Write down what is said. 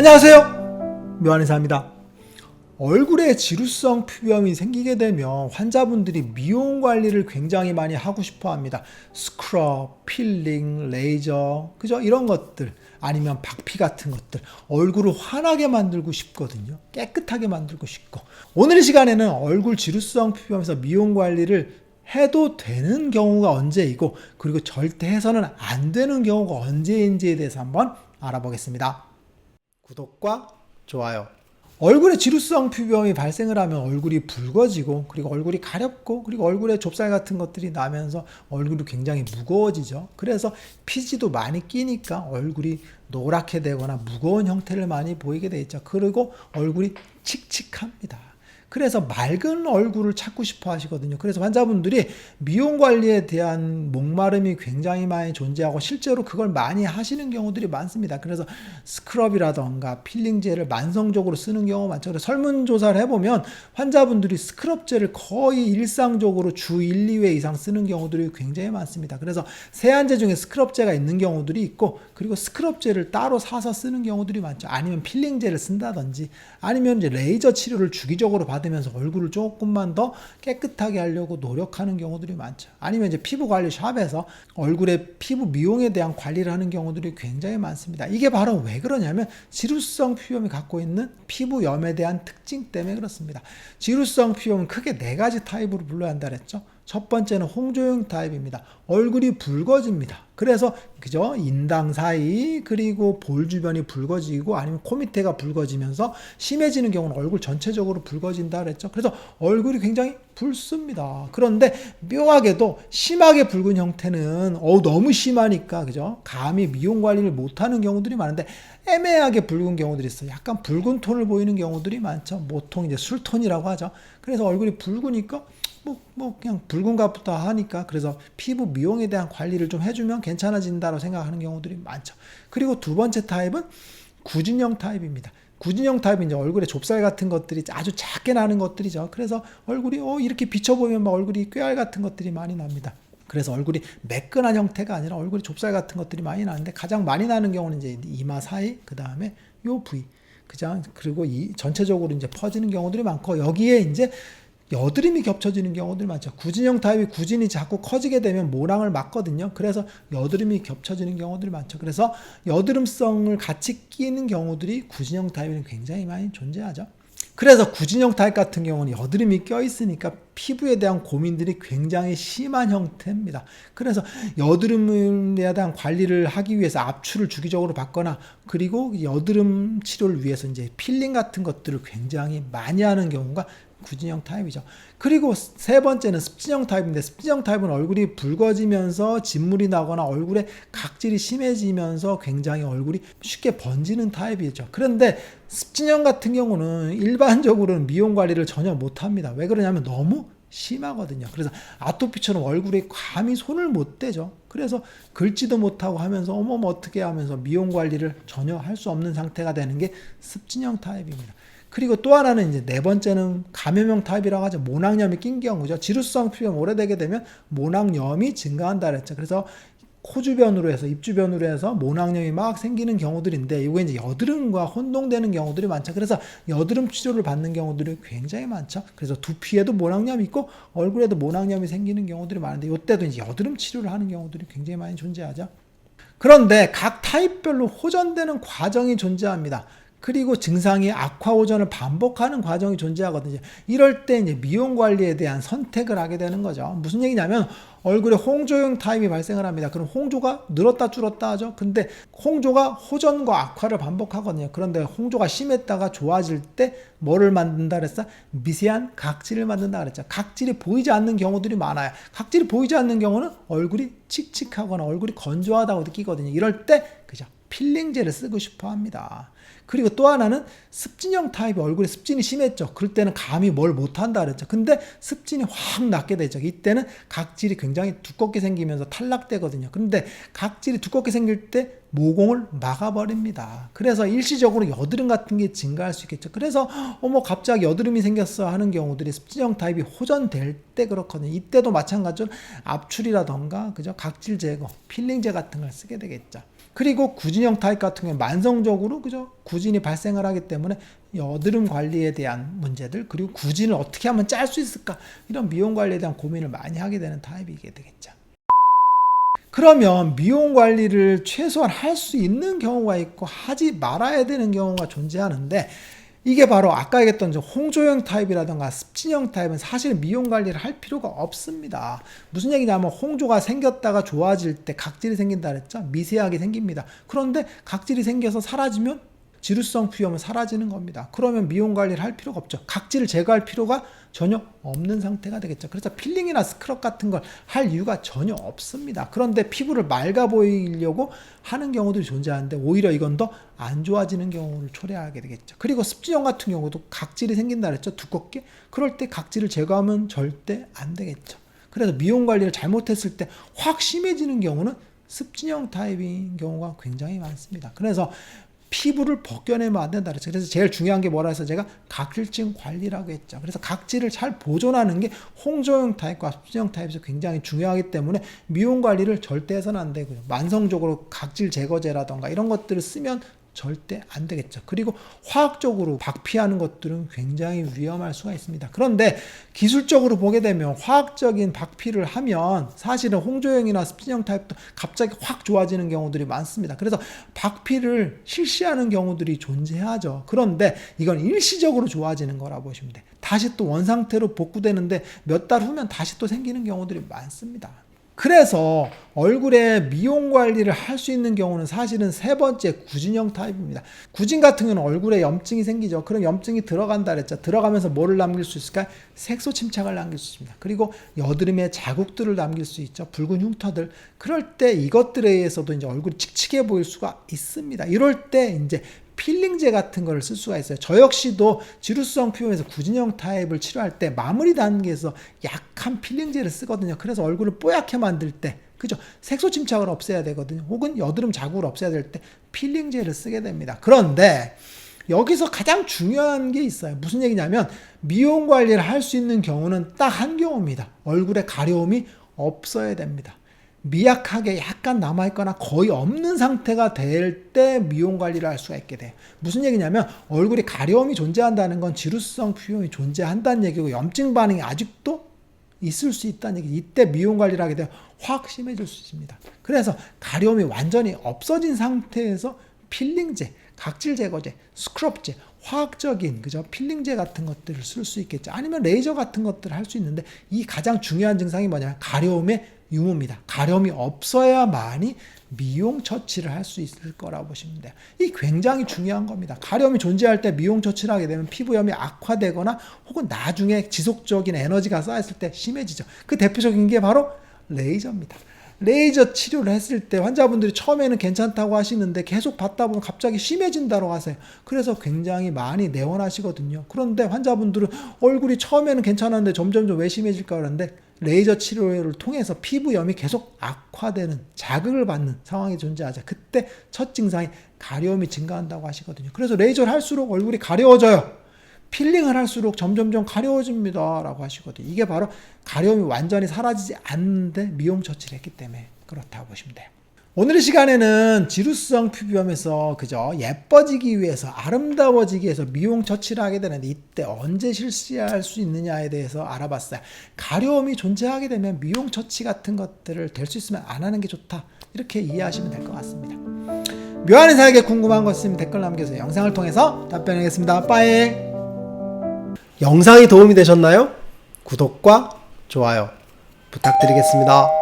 안녕하세요. 묘한의사입니다. 얼굴에 지루성 피부염이 생기게 되면 환자분들이 미용 관리를 굉장히 많이 하고 싶어 합니다. 스크럽, 필링, 레이저, 그죠? 이런 것들. 아니면 박피 같은 것들. 얼굴을 환하게 만들고 싶거든요. 깨끗하게 만들고 싶고. 오늘 이 시간에는 얼굴 지루성 피부염에서 미용 관리를 해도 되는 경우가 언제이고, 그리고 절대 해서는 안 되는 경우가 언제인지에 대해서 한번 알아보겠습니다. 구독과 좋아요. 얼굴에 지루성 피부염이 발생을 하면 얼굴이 붉어지고 그리고 얼굴이 가렵고 그리고 얼굴에 좁쌀 같은 것들이 나면서 얼굴이 굉장히 무거워지죠. 그래서 피지도 많이 끼니까 얼굴이 노랗게 되거나 무거운 형태를 많이 보이게 돼 있죠. 그리고 얼굴이 칙칙합니다. 그래서 맑은 얼굴을 찾고 싶어 하시거든요. 그래서 환자분들이 미용 관리에 대한 목마름이 굉장히 많이 존재하고 실제로 그걸 많이 하시는 경우들이 많습니다. 그래서 스크럽이라던가 필링제를 만성적으로 쓰는 경우가 많죠. 그래서 설문조사를 해보면 환자분들이 스크럽제를 거의 일상적으로 주 1, 2회 이상 쓰는 경우들이 굉장히 많습니다. 그래서 세안제 중에 스크럽제가 있는 경우들이 있고 그리고 스크럽제를 따로 사서 쓰는 경우들이 많죠. 아니면 필링제를 쓴다든지 아니면 이제 레이저 치료를 주기적으로 받 으면서 얼굴을 조금만 더 깨끗하게 하려고 노력하는 경우들이 많죠. 아니면 이제 피부 관리 샵에서 얼굴의 피부 미용에 대한 관리를 하는 경우들이 굉장히 많습니다. 이게 바로 왜 그러냐면 지루성 피부염이 갖고 있는 피부염에 대한 특징 때문에 그렇습니다. 지루성 피부염은 크게 네 가지 타입으로 불러야 한다 그랬죠. 첫 번째는 홍조용 타입입니다. 얼굴이 붉어집니다. 그래서 그죠? 인당 사이 그리고 볼 주변이 붉어지고 아니면 코 밑에가 붉어지면서 심해지는 경우는 얼굴 전체적으로 붉어진다 그랬죠. 그래서 얼굴이 굉장히 붉습니다. 그런데 묘하게도 심하게 붉은 형태는 어 너무 심하니까 그죠? 감히 미용 관리를 못 하는 경우들이 많은데 애매하게 붉은 경우들이 있어요. 약간 붉은 톤을 보이는 경우들이 많죠. 보통 이제 술톤이라고 하죠. 그래서 얼굴이 붉으니까 뭐, 뭐, 그냥 붉은가 보다 하니까 그래서 피부 미용에 대한 관리를 좀 해주면 괜찮아진다고 생각하는 경우들이 많죠. 그리고 두 번째 타입은 구진형 타입입니다. 구진형 타입은 이제 얼굴에 좁쌀 같은 것들이 아주 작게 나는 것들이죠. 그래서 얼굴이 어, 이렇게 비춰보면 막 얼굴이 꾀알 같은 것들이 많이 납니다. 그래서 얼굴이 매끈한 형태가 아니라 얼굴이 좁쌀 같은 것들이 많이 나는데 가장 많이 나는 경우는 이제 이마 사이, 그 다음에 요 부위. 그죠? 그리고 이 전체적으로 이제 퍼지는 경우들이 많고 여기에 이제 여드름이 겹쳐지는 경우들이 많죠. 구진형 타입이 구진이 자꾸 커지게 되면 모낭을 막거든요. 그래서 여드름이 겹쳐지는 경우들이 많죠. 그래서 여드름성을 같이 끼는 경우들이 구진형 타입에는 굉장히 많이 존재하죠. 그래서 구진형 타입 같은 경우는 여드름이 껴 있으니까 피부에 대한 고민들이 굉장히 심한 형태입니다. 그래서 여드름에 대한 관리를 하기 위해서 압출을 주기적으로 받거나 그리고 여드름 치료를 위해서 이제 필링 같은 것들을 굉장히 많이 하는 경우가 구진형 타입이죠. 그리고 세 번째는 습진형 타입인데 습진형 타입은 얼굴이 붉어지면서 진물이 나거나 얼굴에 각질이 심해지면서 굉장히 얼굴이 쉽게 번지는 타입이죠. 그런데 습진형 같은 경우는 일반적으로는 미용 관리를 전혀 못 합니다. 왜 그러냐면 너무 심하거든요. 그래서 아토피처럼 얼굴에 감히 손을 못 대죠. 그래서 긁지도 못하고 하면서 어머머 어떻게 하면서 미용 관리를 전혀 할 수 없는 상태가 되는 게 습진형 타입입니다. 그리고 또 하나는 이제 네 번째는 감염형 타입이라고 하죠. 모낭염이 낀 경우죠. 지루성 피부염 오래되게 되면 모낭염이 증가한다 그랬죠. 그래서 코 주변으로 해서 입 주변으로 해서 모낭염이 막 생기는 경우들인데 이게 이제 여드름과 혼동되는 경우들이 많죠. 그래서 여드름 치료를 받는 경우들이 굉장히 많죠. 그래서 두피에도 모낭염이 있고 얼굴에도 모낭염이 생기는 경우들이 많은데 이때도 이제 여드름 치료를 하는 경우들이 굉장히 많이 존재하죠. 그런데 각 타입별로 호전되는 과정이 존재합니다. 그리고 증상이 악화 호전을 반복하는 과정이 존재하거든요. 이럴 때 이제 미용 관리에 대한 선택을 하게 되는 거죠. 무슨 얘기냐면 얼굴에 홍조형 타입이 발생을 합니다. 그럼 홍조가 늘었다 줄었다 하죠. 근데 홍조가 호전과 악화를 반복하거든요. 그런데 홍조가 심했다가 좋아질 때 뭐를 만든다 그랬어? 미세한 각질을 만든다 그랬죠. 각질이 보이지 않는 경우들이 많아요. 각질이 보이지 않는 경우는 얼굴이 칙칙하거나 얼굴이 건조하다고 느끼거든요. 이럴 때 그죠. 필링제를 쓰고 싶어 합니다. 그리고 또 하나는 습진형 타입이 얼굴에 습진이 심했죠. 그럴 때는 감히 뭘 못한다 그랬죠. 근데 습진이 확 낮게 되죠. 이때는 각질이 굉장히 두껍게 생기면서 탈락되거든요. 근데 각질이 두껍게 생길 때 모공을 막아버립니다. 그래서 일시적으로 여드름 같은 게 증가할 수 있겠죠. 그래서 어머 갑자기 여드름이 생겼어 하는 경우들이 습진형 타입이 호전될 때 그렇거든요. 이때도 마찬가지로 압출이라던가 그죠 각질 제거, 필링제 같은 걸 쓰게 되겠죠. 그리고 구진형 타입 같은 경우는 만성적으로 그죠 구진이 발생을 하기 때문에 여드름 관리에 대한 문제들 그리고 구진을 어떻게 하면 짤 수 있을까 이런 미용 관리에 대한 고민을 많이 하게 되는 타입이게 되겠죠. 그러면 미용 관리를 최소한 할 수 있는 경우가 있고 하지 말아야 되는 경우가 존재하는데 이게 바로 아까 얘기했던 저 홍조형 타입이라던가 습진형 타입은 사실 미용 관리를 할 필요가 없습니다. 무슨 얘기냐면 홍조가 생겼다가 좋아질 때 각질이 생긴다 그랬죠? 미세하게 생깁니다. 그런데 각질이 생겨서 사라지면 지루성 피염은 사라지는 겁니다. 그러면 미용 관리를 할 필요가 없죠. 각질을 제거할 필요가 전혀 없는 상태가 되겠죠. 그래서 필링이나 스크럽 같은 걸 할 이유가 전혀 없습니다. 그런데 피부를 맑아 보이려고 하는 경우들이 존재하는데 오히려 이건 더 안 좋아지는 경우를 초래하게 되겠죠. 그리고 습지형 같은 경우도 각질이 생긴다 그랬죠. 두껍게. 그럴 때 각질을 제거하면 절대 안 되겠죠. 그래서 미용 관리를 잘못했을 때 확 심해지는 경우는 습진형 타입인 경우가 굉장히 많습니다. 그래서 피부를 벗겨내면 안 된다 그랬죠. 그래서 제일 중요한 게 뭐라 해서 제가 각질증 관리라고 했죠. 그래서 각질을 잘 보존하는 게 홍조형 타입과 습진형 타입에서 굉장히 중요하기 때문에 미용 관리를 절대 해서는 안 되고요. 만성적으로 각질 제거제라던가 이런 것들을 쓰면 절대 안 되겠죠. 그리고 화학적으로 박피하는 것들은 굉장히 위험할 수가 있습니다. 그런데 기술적으로 보게 되면 화학적인 박피를 하면 사실은 홍조형이나 스피형 타입도 갑자기 확 좋아지는 경우들이 많습니다. 그래서 박피를 실시하는 경우들이 존재하죠. 그런데 이건 일시적으로 좋아지는 거라 보시면 돼. 다시 또 원상태로 복구되는데 몇 달 후면 다시 또 생기는 경우들이 많습니다. 그래서 얼굴에 미용 관리를 할 수 있는 경우는 사실은 세 번째 구진형 타입입니다. 구진 같은 경우는 얼굴에 염증이 생기죠. 그럼 염증이 들어간다 그랬죠. 들어가면서 뭐를 남길 수 있을까? 색소 침착을 남길 수 있습니다. 그리고 여드름의 자국들을 남길 수 있죠. 붉은 흉터들. 그럴 때 이것들에 의해서도 이제 얼굴이 칙칙해 보일 수가 있습니다. 이럴 때 이제 필링제 같은 거를 쓸 수가 있어요. 저 역시도 지루성 피부에서 구진형 타입을 치료할 때 마무리 단계에서 약한 필링제를 쓰거든요. 그래서 얼굴을 뽀얗게 만들 때 그죠? 색소 침착을 없애야 되거든요. 혹은 여드름 자국을 없애야 될 때 필링제를 쓰게 됩니다. 그런데 여기서 가장 중요한 게 있어요. 무슨 얘기냐면 미용 관리를 할 수 있는 경우는 딱 한 경우입니다. 얼굴에 가려움이 없어야 됩니다. 미약하게 약간 남아있거나 거의 없는 상태가 될 때 미용 관리를 할 수가 있게 돼요. 무슨 얘기냐면 얼굴에 가려움이 존재한다는 건 지루성 피부염이 존재한다는 얘기고 염증 반응이 아직도 있을 수 있다는 얘기. 이때 미용 관리를 하게 되면 확 심해질 수 있습니다. 그래서 가려움이 완전히 없어진 상태에서 필링제, 각질 제거제, 스크럽제, 화학적인 그죠 필링제 같은 것들을 쓸 수 있겠죠. 아니면 레이저 같은 것들을 할 수 있는데 이 가장 중요한 증상이 뭐냐면 가려움의 유무입니다. 가려움이 없어야만이 미용 처치를 할 수 있을 거라고 보시면 돼요. 이 굉장히 중요한 겁니다. 가려움이 존재할 때 미용 처치를 하게 되면 피부염이 악화되거나 혹은 나중에 지속적인 에너지가 쌓였을 때 심해지죠. 그 대표적인 게 바로 레이저입니다. 레이저 치료를 했을 때 환자분들이 처음에는 괜찮다고 하시는데 계속 받다 보면 갑자기 심해진다고 하세요. 그래서 굉장히 많이 내원하시거든요. 그런데 환자분들은 얼굴이 처음에는 괜찮았는데 점점점 왜 심해질까 그러는데 레이저 치료를 통해서 피부염이 계속 악화되는 자극을 받는 상황이 존재하죠. 그때 첫 증상이 가려움이 증가한다고 하시거든요. 그래서 레이저를 할수록 얼굴이 가려워져요. 필링을 할수록 점점점 가려워집니다. 라고 하시거든요. 이게 바로 가려움이 완전히 사라지지 않는데 미용 처치를 했기 때문에 그렇다고 보시면 돼요. 오늘 시간에는 지루성 피부염에서 그저 예뻐지기 위해서 아름다워지기 위해서 미용 처치를 하게 되는데 이때 언제 실시할 수 있느냐에 대해서 알아봤어요. 가려움이 존재하게 되면 미용 처치 같은 것들을 될 수 있으면 안 하는 게 좋다. 이렇게 이해하시면 될 것 같습니다. 묘한 의사에게 궁금한 것 있으면 댓글 남겨주세요. 영상을 통해서 답변하겠습니다. 빠이! 영상이 도움이 되셨나요? 구독과 좋아요 부탁드리겠습니다.